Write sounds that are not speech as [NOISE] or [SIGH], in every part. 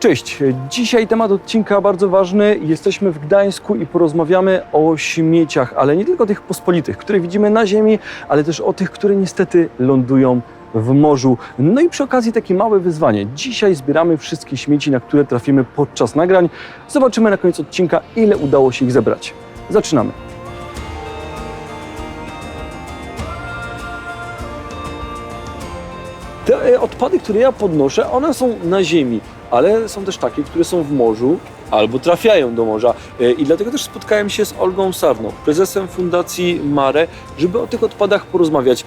Cześć, dzisiaj temat odcinka bardzo ważny. Jesteśmy w Gdańsku i porozmawiamy o śmieciach, ale nie tylko tych pospolitych, które widzimy na ziemi, ale też o tych, które niestety lądują w morzu. No i przy okazji takie małe wyzwanie. Dzisiaj zbieramy wszystkie śmieci, na które trafimy podczas nagrań. Zobaczymy na koniec odcinka, ile udało się ich zebrać. Zaczynamy. Te e, odpady, które ja podnoszę, one są na ziemi, ale są też takie, które są w morzu albo trafiają do morza. E, I dlatego też spotkałem się z Olgą Sarną, prezesem Fundacji Mare, żeby o tych odpadach porozmawiać.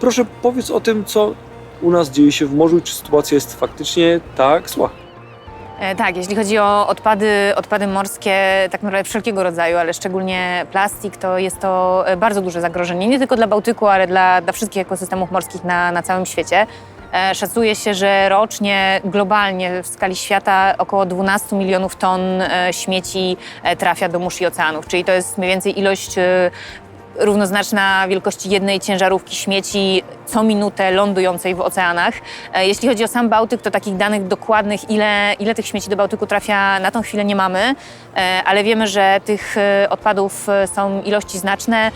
Proszę powiedz o tym, co u nas dzieje się w morzu czy sytuacja jest faktycznie tak zła. E, Tak, jeśli chodzi o odpady, odpady morskie, tak naprawdę wszelkiego rodzaju, ale szczególnie plastik, to jest to e, bardzo duże zagrożenie, nie tylko dla Bałtyku, ale dla, dla wszystkich ekosystemów morskich na, na całym świecie. E, Szacuje się, że rocznie globalnie w skali świata około 12 milionów ton e, śmieci e, trafia do mórz i oceanów, czyli to jest mniej więcej ilość równoznaczna wielkości jednej ciężarówki śmieci co minutę lądującej w oceanach. E, Jeśli chodzi o sam Bałtyk, to takich danych dokładnych, ile, ile tych śmieci do Bałtyku trafia, na tą chwilę nie mamy, e, ale wiemy, że tych e, odpadów są ilości znaczne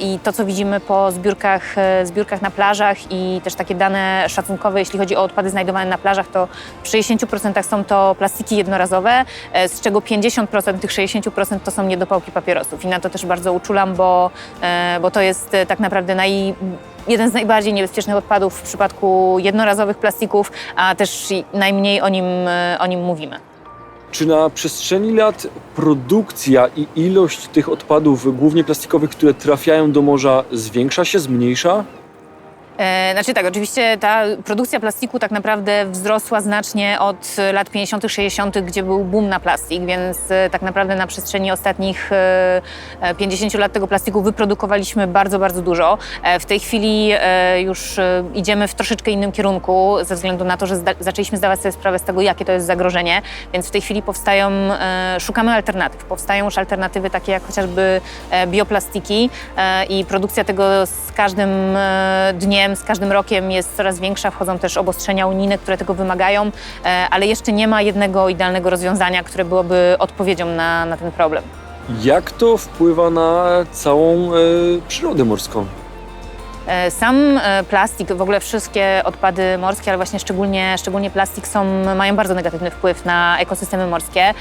i to, co widzimy po zbiórkach, zbiórkach na plażach i też takie dane szacunkowe, jeśli chodzi o odpady znajdowane na plażach, to w 60% są to plastiki jednorazowe, z czego 50% tych 60% to są niedopałki papierosów. I na to też bardzo uczulam, bo, bo to jest tak naprawdę naj, jeden z najbardziej niebezpiecznych odpadów w przypadku jednorazowych plastików, a też najmniej o nim, e, o nim mówimy. Czy na przestrzeni lat produkcja i ilość tych odpadów, głównie plastikowych, które trafiają do morza, zwiększa się, zmniejsza? E, Znaczy tak, oczywiście ta produkcja plastiku tak naprawdę wzrosła znacznie od lat 50., 60., gdzie był boom na plastik, więc e, tak naprawdę na przestrzeni ostatnich e, e, 50 lat tego plastiku wyprodukowaliśmy bardzo, bardzo dużo. W tej chwili już idziemy w troszeczkę innym kierunku, ze względu na to, że zda- zaczęliśmy zdawać sobie sprawę z tego, jakie to jest zagrożenie, więc w tej chwili powstają, szukamy alternatyw. Powstają już alternatywy takie jak chociażby bioplastiki i produkcja tego z każdym e, z każdym rokiem jest coraz większa. Wchodzą też obostrzenia unijne, które tego wymagają, e, ale jeszcze nie ma jednego idealnego rozwiązania, które byłoby odpowiedzią na, na ten problem. Jak to wpływa na całą e, przyrodę morską? E, Sam plastik, w ogóle wszystkie odpady morskie, ale właśnie szczególnie, szczególnie plastik są, mają bardzo negatywny wpływ na ekosystemy morskie.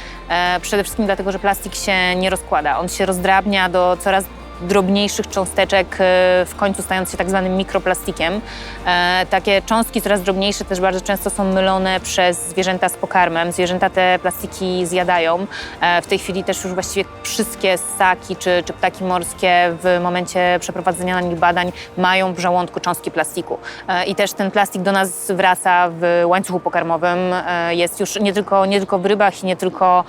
Przede wszystkim dlatego, że plastik się nie rozkłada. On się rozdrabnia do coraz drobniejszych cząsteczek, e, w końcu stając się tak zwanym mikroplastikiem. E, Takie cząstki coraz drobniejsze też bardzo często są mylone przez zwierzęta z pokarmem. Zwierzęta te plastiki zjadają. E, W tej chwili też już właściwie wszystkie ssaki czy, czy ptaki morskie w momencie przeprowadzenia na nich badań mają w żołądku cząstki plastiku. I też ten plastik do nas wraca w łańcuchu pokarmowym. Jest już nie tylko, nie tylko w rybach i nie tylko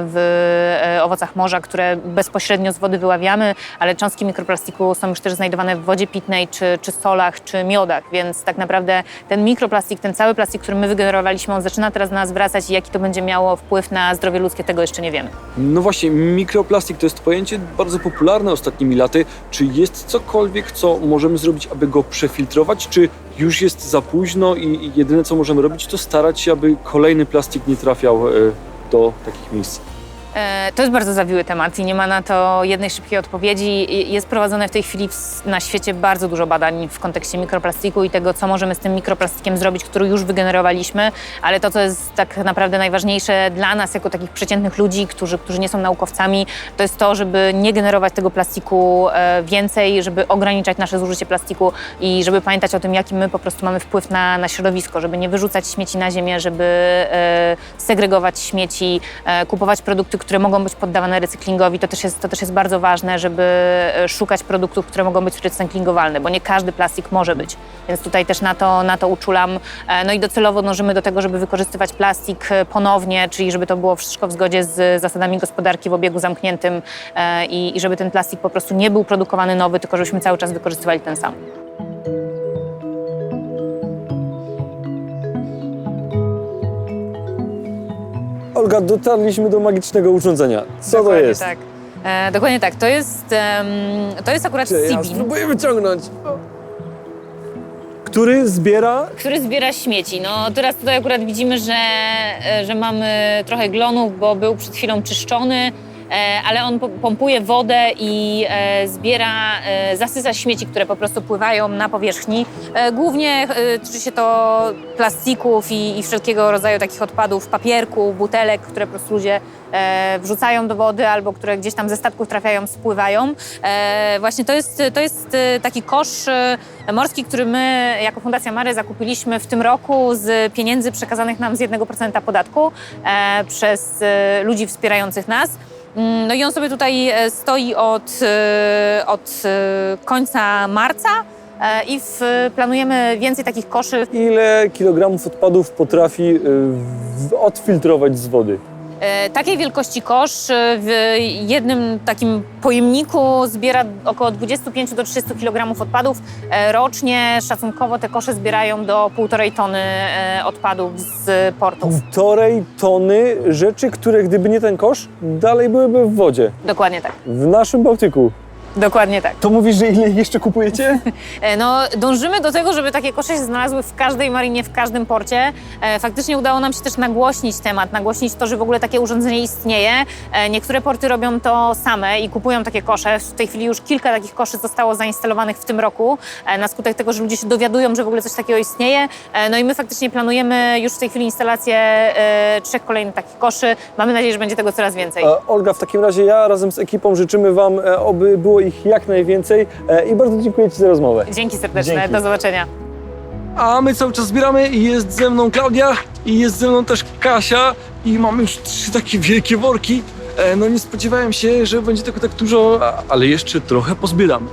w owocach morza, które bezpośrednio z wody wyławiamy, ale cząstki mikroplastiku są już też znajdowane w wodzie pitnej, czy, czy solach, czy miodach, więc tak naprawdę ten mikroplastik, ten cały plastik, który my wygenerowaliśmy, on zaczyna teraz do nas wracać i jaki to będzie miało wpływ na zdrowie ludzkie, tego jeszcze nie wiemy. No właśnie, mikroplastik to jest pojęcie bardzo popularne ostatnimi laty. Czy jest cokolwiek, co możemy zrobić, aby go przefiltrować? Czy już jest za późno i i jedyne, co możemy robić, to starać się, aby kolejny plastik nie trafiał e, do takich miejsc? E, To jest bardzo zawiły temat i nie ma na to jednej szybkiej odpowiedzi. Jest prowadzone w tej chwili na świecie bardzo dużo badań w kontekście mikroplastiku i tego, co możemy z tym mikroplastikiem zrobić, który już wygenerowaliśmy, ale to, co jest tak naprawdę najważniejsze dla nas, jako takich przeciętnych ludzi, którzy, którzy nie są naukowcami, to jest to, żeby nie generować tego plastiku e, więcej, żeby ograniczać nasze zużycie plastiku i żeby pamiętać o tym, jaki my po prostu mamy wpływ na, na środowisko, żeby nie wyrzucać śmieci na ziemię, żeby e, segregować śmieci, kupować produkty, które mogą być poddawane recyklingowi. To też, jest, to też jest bardzo ważne, żeby e, szukać produktów, które mogą być recyklingowalne, bo nie każdy plastik może być. Więc tutaj też na to, na to uczulam. E, No i docelowo dążymy do tego, żeby wykorzystywać plastik e, ponownie, czyli żeby to było wszystko w zgodzie z zasadami gospodarki w obiegu zamkniętym i, i żeby ten plastik po prostu nie był produkowany nowy, tylko żebyśmy cały czas wykorzystywali ten sam. Olga, dotarliśmy do magicznego urządzenia. Co Dokładnie to jest? Tak. E, dokładnie tak. To jest, em, to jest akurat Czy ja Sibin. spróbuję wyciągnąć. który zbiera który zbiera śmieci. No teraz tutaj akurat widzimy, że, e, że mamy trochę glonów, bo był przed chwilą czyszczony, ale on po- pompuje wodę i e, zbiera, e, zasysa śmieci, które po prostu pływają na powierzchni. E, Głównie e, tyczy się to plastików i, i wszelkiego rodzaju takich odpadów, papierku, butelek, które po prostu ludzie e, wrzucają do wody albo które gdzieś tam ze statków trafiają, spływają. E, Właśnie to jest, to jest e, taki kosz e, morski, który my jako Fundacja Mary zakupiliśmy w tym roku z pieniędzy przekazanych nam z 1% podatku e, przez e, ludzi wspierających nas. Mm, No i on sobie tutaj e, stoi od, e, od e, końca marca i w, planujemy więcej takich koszy. ile kilogramów odpadów potrafi odfiltrować z wody? E, Takiej wielkości kosz e, w jednym takim pojemniku zbiera około 25 do 30 kg odpadów. E, Rocznie szacunkowo te kosze zbierają do 1,5 tony odpadów z portów. Półtorej tony rzeczy, które gdyby nie ten kosz, dalej byłyby w wodzie. Dokładnie tak. W naszym Bałtyku. Dokładnie tak. To mówisz, że ile jeszcze kupujecie? [LAUGHS] E, No, dążymy do tego, żeby takie kosze się znalazły w każdej marinie, w każdym porcie. E, Faktycznie udało nam się też nagłośnić temat, nagłośnić to, że w ogóle takie urządzenie istnieje. E, Niektóre porty robią to same i kupują takie kosze. W tej chwili już kilka takich koszy zostało zainstalowanych w tym roku, na skutek tego, że ludzie się dowiadują, że w ogóle coś takiego istnieje. No i my faktycznie planujemy już w tej chwili instalację trzech kolejnych takich koszy. Mamy nadzieję, że będzie tego coraz więcej. Olga, w takim razie ja razem z ekipą życzymy Wam, oby było ich jak najwięcej e, i bardzo dziękuję Ci za rozmowę. Dzięki serdeczne, Dzięki. do zobaczenia. A my cały czas zbieramy i jest ze mną Klaudia i jest ze mną też Kasia i mamy już trzy takie wielkie worki. E, No nie spodziewałem się, że będzie tego tak dużo, ale jeszcze trochę pozbieramy.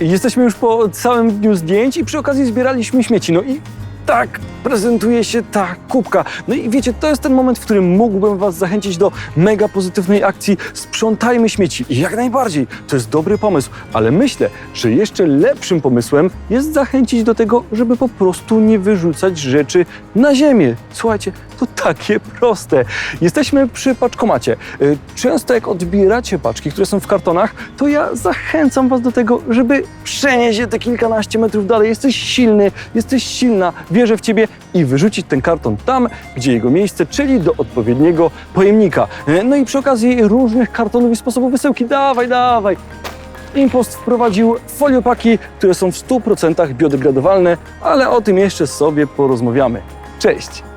Jesteśmy już po całym dniu zdjęć i przy okazji zbieraliśmy śmieci. No i tak prezentuje się ta kubka. No i wiecie, to jest ten moment, w którym mógłbym Was zachęcić do mega pozytywnej akcji Sprzątajmy śmieci. Jak najbardziej, to jest dobry pomysł, ale myślę, że jeszcze lepszym pomysłem jest zachęcić do tego, żeby po prostu nie wyrzucać rzeczy na ziemię. Słuchajcie, to takie proste. Jesteśmy przy paczkomacie. Y, Często jak odbieracie paczki, które są w kartonach, to ja zachęcam Was do tego, żeby przenieść je te kilkanaście metrów dalej. Jesteś silny, jesteś silna, wierzę w Ciebie i wyrzucić ten karton tam, gdzie jego miejsce, czyli do odpowiedniego pojemnika. Y, No i przy okazji różnych kartonów i sposobów wysyłki, dawaj, dawaj. Impost wprowadził foliopaki, które są w 100% biodegradowalne, ale o tym jeszcze sobie porozmawiamy. Cześć!